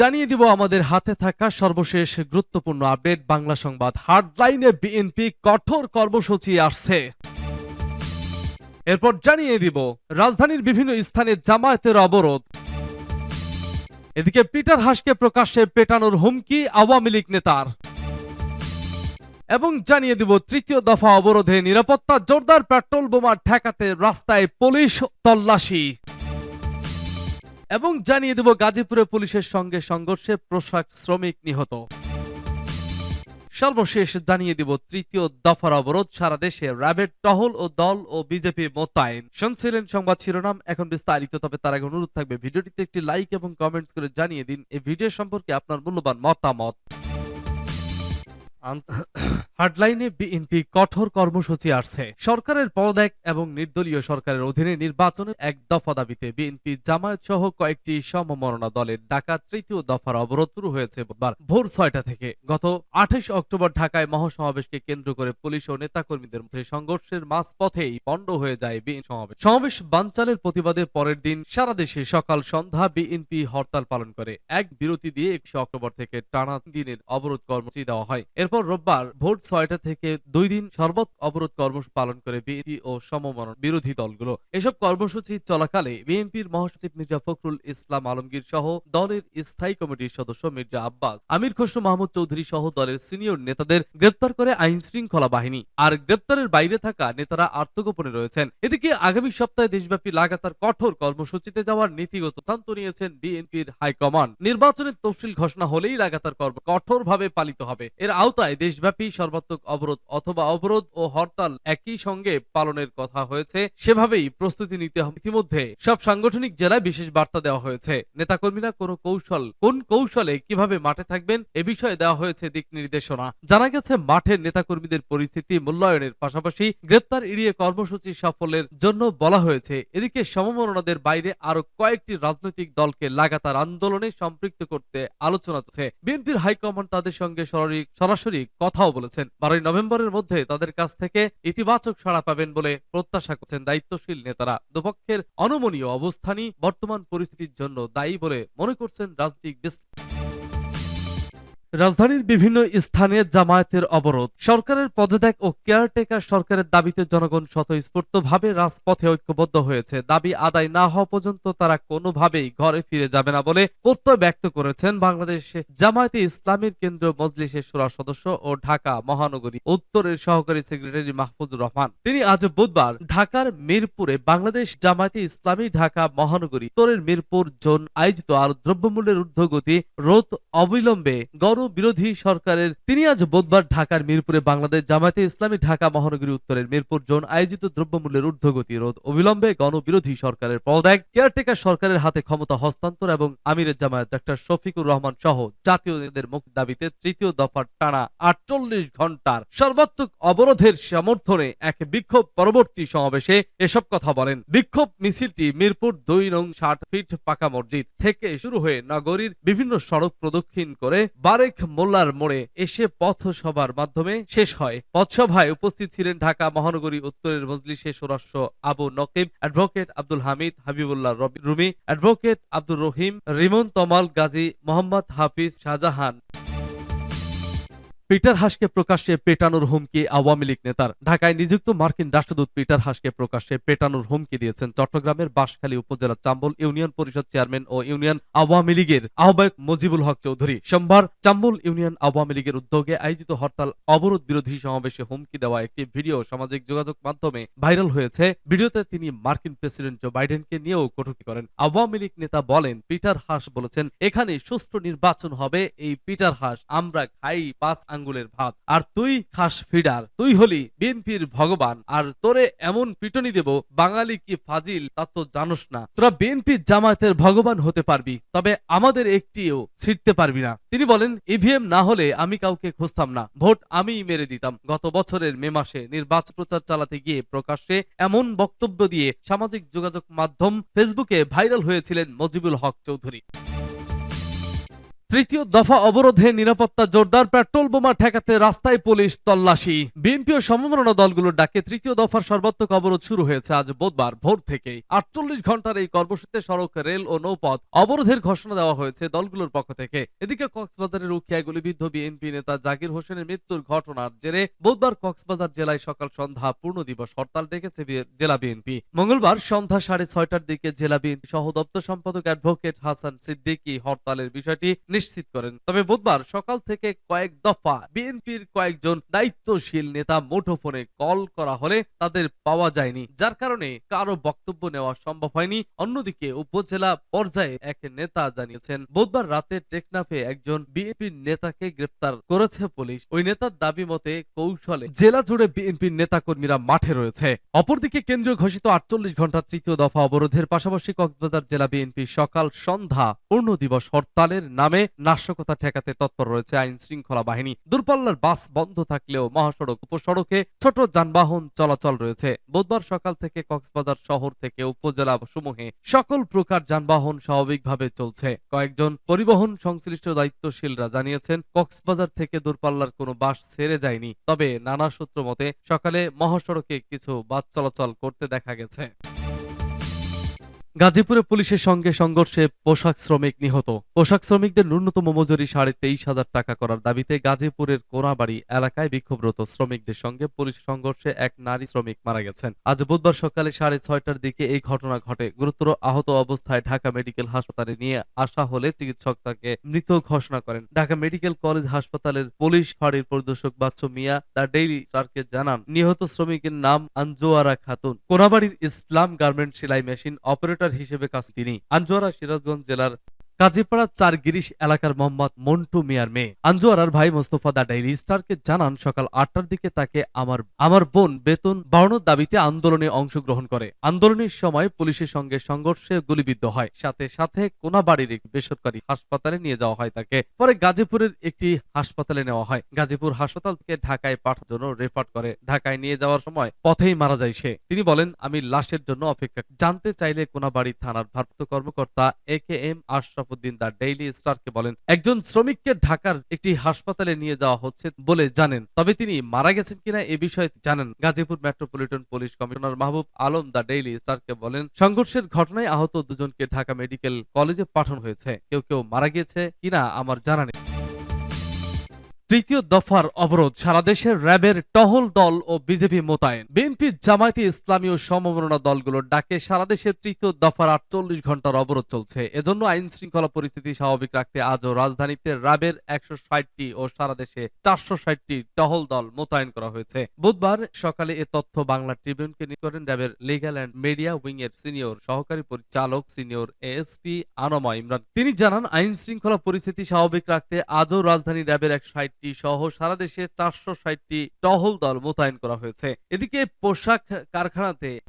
জানিয়ে দিব আমাদের হাতে থাকা সর্বশেষ গুরুত্বপূর্ণ আপডেট। বাংলা সংবাদ হার্ডলাইনে বিএনপি কঠোর কর্মসূচি আসছে। এরপর জানিয়ে দিব রাজধানীর বিভিন্ন স্থানে জামায়াতের অবরোধ। এদিকে পিটার হাসকে প্রকাশ্যে পেটানোর হুমকি আওয়ামী লীগ নেতার। এবং জানিয়ে দিব তৃতীয় দফা অবরোধে নিরাপত্তা জোরদার পেট্রোল বোমা ঠেকাতে রাস্তায় পুলিশ তল্লাশি। এবং জানিয়ে দেব গাজীপুরে পুলিশের সঙ্গে সংঘর্ষে পোশাক শ্রমিক নিহত। সর্বশেষ জানিয়ে দিব তৃতীয় দফার অবরোধ, সারা দেশে র্যাবের টহল ও দল ও বিজেপি মোতায়েন। শুনছিলেন সংবাদ শিরোনাম, এখন বিস্তারিত, তবে তার আগে অনুরোধ থাকবে ভিডিওটিতে একটি লাইক এবং কমেন্টস করে জানিয়ে দিন। এই ভিডিও সম্পর্কে আপনার মূল্যবান মতামত। হার্ডলাইনে বিএনপি কঠোর কর্মসূচি আসছে। সরকারের পদত্যাগ এবং নির্দলীয় সরকারের অধীনে নির্বাচনের এক দফা দাবিতে বিএনপি জামায়াত সহ কয়েকটি সমমননা দলের ডাকা তৃতীয় দফার অবরোধ শুরু হয়েছে বুধবার ভোর ছয়টা থেকে। গত আঠাশ অক্টোবর ঢাকায় মহাসমাবেশকে কেন্দ্র করে পুলিশ ও নেতাকর্মীদের মধ্যে সংঘর্ষের মাঝপথেই পণ্ড হয়ে যায় বিএনপি সমাবেশ। সমাবেশ বানচালের প্রতিবাদে পরের দিন সারা দেশে সকাল সন্ধ্যা বিএনপি হরতাল পালন করে। এক বিরতি দিয়ে একশো অক্টোবর থেকে টানা দিনের অবরোধ কর্মসূচি দেওয়া হয়। এরপর রোববার ভোর ছয়টা থেকে দুই দিন সর্বত অবরোধ কর্মসূচি পালন করে বিএনপি ও সমমনন বিরোধী দলগুলো। এসব কর্মসূচি চলাকালে বিএনপির মহাসচিব মির্জা ফখরুল ইসলাম আলমগীর সহ দলের স্থায়ী কমিটির সদস্য মির্জা আব্বাস, আমির খসরু মাহমুদ চৌধুরী সহ দলের সিনিয়র নেতাদের গ্রেপ্তার করে আইন শৃঙ্খলা বাহিনী। আর গ্রেপ্তারের বাইরে থাকা নেতারা আত্মগোপনে রয়েছেন। এদিকে আগামী সপ্তাহে দেশব্যাপী লাগাতার কঠোর কর্মসূচিতে যাওয়ার নীতিগত সিদ্ধান্ত নিয়েছেন বিএনপির হাইকমান্ড। নির্বাচনের তফসিল ঘোষণা হলেই লাগাতার কর্ম কঠোরভাবে পালিত হবে। এর আওতায় দেশব্যাপী সর্বাত্মক অবরোধ অথবা অবরোধ ও হরতাল একই সঙ্গে পালনের কথা হয়েছে, সেভাবেই প্রস্তুতি নিতে হবে ইতিমধ্যে। সব সাংগঠনিক জেলায় বিশেষ বার্তা দেওয়া হয়েছে। নেতাকর্মীরা কোন কৌশল, কোন কৌশলে কীভাবে মাঠে থাকবেন এ বিষয়ে দেওয়া হয়েছে দিক নির্দেশনা। জানা গেছে মাঠের নেতাকর্মীদের পরিস্থিতি মূল্যায়নের পাশাপাশি গ্রেপ্তার এড়িয়ে কর্মসূচি সফলের জন্য বলা হয়েছে। এদিকে সমমননাদের বাইরে আরও কয়েকটি রাজনৈতিক দলকে লাগাতার আন্দোলনে সম্পৃক্ত করতে আলোচনা চলছে বিএনপির হাইকমান্ড তাদের সঙ্গে সরাসরি- সরাসরি কথাও বলেছেন। বারোই নভেম্বরের মধ্যে তাদের কাছ থেকে ইতিবাচক সাড়া পাবেন বলে প্রত্যাশা করছেন দায়িত্বশীল নেতারা। দুপক্ষের অনমনীয় অবস্থানই বর্তমান পরিস্থিতির জন্য দায়ী বলে মনে করছেন রাজনৈতিক বিশ্লেষক। রাজধানীর বিভিন্ন স্থানে জামায়াতের অবরোধ। সরকারের পদত্যাগ ও কেয়ারটেকার সরকারের দাবিতে জনগণ স্বতঃস্ফূর্তভাবে রাজপথে ঐক্যবদ্ধ হয়েছে। দাবি আদায় না হওয়া পর্যন্ত তারা কোনোভাবেই ঘরে ফিরে যাবে না বলে প্রত্যয় ব্যক্ত করেছেন বাংলাদেশে জামায়াতে ইসলামীর কেন্দ্র মজলিসের সুরা সদস্য ও ঢাকা মহানগরী উত্তরের সহকারী সেক্রেটারি মাহফুজুর রহমান। তিনি আজ বুধবার ঢাকার মিরপুরে বাংলাদেশ জামায়াতে ইসলামী ঢাকা মহানগরী উত্তরের মিরপুর জোন আয়োজিত আর দ্রব্যমূল্যের ঊর্ধ্বগতি রোধ অবিলম্বে গণ বিরোধী সরকারের। তিনি আজ বুধবার ঢাকার মিরপুরে বাংলাদেশ জামায়াতে ইসলামী ঢাকা মহানগরী উত্তরের মিরপুর জোন আয়োজিত দ্রব্যমূল্যের ঊর্ধ্বগতি রোধ অবিলম্বে গণবিরোধী সরকারের পদত্যাগ কেয়ারটেকার সরকারের হাতে ক্ষমতা হস্তান্তর এবং আমিরের জামায়াত ডক্টর শফিকুর রহমান সহ জাতীয় নেতাদের মুক্তি দাবিতে তৃতীয় দফার টানা আটচল্লিশ ঘণ্টার সর্বাত্মক অবরোধের সমর্থনে এক বিক্ষোভ পরবর্তী সমাবেশে এসব কথা বলেন। বিক্ষোভ মিছিলটি মিরপুর দুই নং ষাট ফিট পাকা মসজিদ থেকে শুরু হয়ে নগরীর বিভিন্ন সড়ক প্রদক্ষিণ করে বারেক মোল্লার মোড়ে এসে পথসভার মাধ্যমে শেষ হয়। পথসভায় উপস্থিত ছিলেন ঢাকা মহানগরী উত্তরের মজলিসে Saurashtra Abu Nakib advocate Abdul Hamid Habibullah Rumi, advocate Abdur Rahim, Rimon Tamal Gazi Mohammad Hafiz Shahjahan. Peter হাসকে প্রকাশ্যে পেটানোর হুমকি আওয়ামী লীগ নেতার। ঢাকায় নিযুক্ত মার্কিন রাষ্ট্রদূত পিটার হাসকে প্রকাশ্যে পেটানোর হুমকি দিয়েছেন চট্টগ্রামের বাঁশখালী উপজেলার চাম্বল ইউনিয়ন পরিষদ চেয়ারম্যান ও ইউনিয়ন আওয়ামী লীগের আহ্বায়ক মুজিবুল হক চৌধুরী। সোমবার চাম্বল ইউনিয়ন আওয়ামী লীগের উদ্যোগে আয়োজিত হরতাল অবরোধ বিরোধী সমাবেশে হুমকি দেওয়া একটি ভিডিও সামাজিক যোগাযোগ মাধ্যমে ভাইরাল হয়েছে। ভিডিওতে তিনি মার্কিন প্রেসিডেন্ট জো বাইডেনকে নিয়েও কটূক্তি করেন। আওয়ামী লীগ নেতা বলেন, পিটার হাস বলেছেন এখানে সুষ্ঠু নির্বাচন হবে, এই পিটার হাস আমরা খাই পাঁচ আঙ্গুলের ভাত। আর তুই খাস ফিডার, তুই হলি বিএনপির ভগবান। আর তোরে এমন পিটনি দেব, বাঙালি কি ফাজিল তা তো জানোস না। তোরা বিএনপির জামায়াতের ভগবান হতে পারবি, তবে আমাদের একটিও ছিটতে পারবি না। তিনি বলেন, ইভিএম না হলে আমি কাউকে খুঁজতাম না। ভোট আমিই মেরে দিতাম। গত বছরের মে মাসে নির্বাচন প্রচার চালাতে গিয়ে প্রকাশ্যে এমন বক্তব্য দিয়ে সামাজিক যোগাযোগ মাধ্যম ফেসবুকে ভাইরাল হয়েছিলেন মজিবুল হক চৌধুরী। তৃতীয় দফা অবরোধে নিরাপত্তা জোরদার পেট্রোল বোমা ঠেকাতে রাস্তায় পুলিশ তল্লাশি। বিএনপি ও সমমনা দলগুলোর ডাকে তৃতীয় দফার সর্বাত্মক অবরোধ শুরু হয়েছে আজ বুধবার ভোর থেকেই আটচল্লিশ ঘণ্টার এই কর্মসূচিতে সড়ক, রেল ও নৌপথ অবরোধের ঘোষণা দেওয়া হয়েছে দলগুলোর পক্ষ থেকে। এদিকে কক্সবাজারের উখিয়ায় গুলিবিদ্ধ বিএনপি নেতা জাকির হোসেনের মৃত্যুর ঘটনার জেরে বুধবার কক্সবাজার জেলায় সকাল সন্ধ্যা পূর্ণ দিবস হরতাল ডেকেছে জেলা বিএনপি। মঙ্গলবার সন্ধ্যা সাড়ে ছয়টার দিকে জেলা বিএনপি সহ দপ্তর সম্পাদক অ্যাডভোকেট হাসান সিদ্দিকী হরতালের বিষয়টি নিশ্চিত করেন। তবে বুধবার সকাল থেকে কয়েক দফা বিএনপির কয়েকজন দায়িত্বশীল নেতা মুঠোফোনে কল করা হলে তাদের পাওয়া যায়নি, যার কারণে কারও বক্তব্য নেওয়া সম্ভব হয়নি। অন্যদিকে উপজেলা পর্যায়ে এক নেতা জানিয়েছেন, বুধবার রাতে টেকনাফে একজন বিএনপির নেতাকে গ্রেপ্তার করেছে পুলিশ। ওই নেতার দাবি মতে কৌশলে জেলা জুড়ে বিএনপির নেতাকর্মীরা মাঠে রয়েছে। অপরদিকে কেন্দ্রীয় ঘোষিত আটচল্লিশ ঘণ্টা তৃতীয় দফা অবরোধের পাশাপাশি কক্সবাজার জেলা বিএনপি সকাল সন্ধ্যা পূর্ণ দিবস হরতালের নামে নাশকতা ঠেকাতে তৎপর রয়েছে আইন শৃঙ্খলা বাহিনী। দূরপাল্লার বাস বন্ধ থাকলেও মহাসড়ক, উপসড়কে ছোট যানবাহন চলাচল রয়েছে। বুধবার সকাল থেকে কক্সবাজার শহর থেকে উপজেলা সমূহে সকল প্রকার যানবাহন স্বাভাবিকভাবে চলছে। কয়েকজন পরিবহন সংশ্লিষ্ট দায়িত্বশীলরা জানিয়েছেন, কক্সবাজার থেকে দূরপাল্লার কোনো বাস ছেড়ে যায়নি। তবে নানা সূত্র মতে, সকালে মহাসড়কে কিছু বাস চলাচল করতে দেখা গেছে। গাজীপুরে পুলিশের সঙ্গে সংঘর্ষে পোশাক শ্রমিক নিহত। পোশাক শ্রমিকদের ন্যূনতম মজুরি সাড়ে তেইশ হাজার টাকা করার দাবিতে গাজীপুরের কোনাবাড়ি এলাকায় বিক্ষোভরত শ্রমিকদের সঙ্গে পুলিশ সংঘর্ষে এক নারী শ্রমিক মারা গেছেন। আজ বুধবার সকালে সাড়ে ছয়টার দিকে এই ঘটনা ঘটে। গুরুতর আহত অবস্থায় ঢাকা মেডিকেল হাসপাতালে নিয়ে আসা হলে চিকিৎসক তাকে মৃত ঘোষণা করেন। ঢাকা মেডিকেল কলেজ হাসপাতালের পুলিশ ফাঁড়ির পরিদর্শক বাচ্চু মিয়া দ্য ডেইলি স্টারকে জানান, নিহত শ্রমিকের নাম আঞ্জুয়ারা খাতুন। কোনাবাড়ির ইসলাম গার্মেন্ট সেলাই মেশিন অপারেটর হিসেবে কাজ তিনি। আঞ্জুয়ারা সিরাজগঞ্জ জেলার কাজীপাড়া চার গিরিশ এলাকার মোহাম্মদ মন্টু মিয়ার মেয়ে। আঞ্জুয়ারার ভাই মোস্তফা দা ডাইরি স্টারকে জানান, সকাল আটটার দিকে তাকে আমার আমার বোন বেতন বাড়ানোর দাবিতে আন্দোলনে অংশগ্রহণ করে। আন্দোলনের সময় পুলিশের সঙ্গে সংঘর্ষে গুলিবিদ্ধ হয়। সাথে সাথে কোনাবাড়ির একটি বেসরকারি হাসপাতালে নিয়ে যাওয়া হয় তাকে। পরে গাজীপুরের একটি হাসপাতালে নেওয়া হয়। গাজীপুর হাসপাতাল থেকে ঢাকায় পাঠানোর জন্য রেফার করে। ঢাকায় নিয়ে যাওয়ার সময় পথেই মারা যায় সে। তিনি বলেন, আমি লাশের জন্য অপেক্ষা, জানতে চাইলে কোনাবাড়ি থানার ভারপ্রাপ্ত কর্মকর্তা A K M Ashrafuddin the daily স্টারকে বলেন, একজন শ্রমিককে ঢাকার একটি হাসপাতালে নিয়ে যাওয়া হচ্ছে বলে জানেন, তবে তিনি মারা গেছেন কিনা এ বিষয়ে জানেন। Gazipur metropolitan police commissioner Mahbub Alam The Daily স্টারকে বলেন, সংঘর্ষের ঘটনায় আহত দুজনকে ঢাকা মেডিকেল কলেজে পাঠানো হয়েছে। কেউ কেউ মারা গিয়েছে কিনা আমার জানা নেই। তৃতীয় দফার অবরোধ সারা দেশের র্যাবের টহল দল ও বিজেপি মোতায়েন। বিএনপি জামায়াতে ইসলামী ও সমমনা দলগুলোর ডাকে সারা দেশে তৃতীয় দফার আটচল্লিশ ঘণ্টার অবরোধ চলছে। এজন্য আইন শৃঙ্খলা পরিস্থিতি স্বাভাবিক রাখতে আজও রাজধানীতে র্যাবের একশো ষাটটি ও সারা দেশে চারশো ষাটটি টহল দল মোতায়েন করা হয়েছে। বুধবার সকালে এ তথ্য বাংলা ট্রিবিউনকে নিয়ে করেন র্যাবের লিগ্যাল অ্যান্ড মিডিয়া উইং এর সিনিয়র সহকারী পরিচালক সিনিয়র এএসপি আনমা ইমরান। তিনি জানান আইন শৃঙ্খলা পরিস্থিতি স্বাভাবিক রাখতে আজও রাজধানী র্যাবের এক ষাটটি সহ সারা দেশে চারশো ষাটটি টহল দল মোতায়েন করা হয়েছে। এদিকে পোশাক কারখানাতে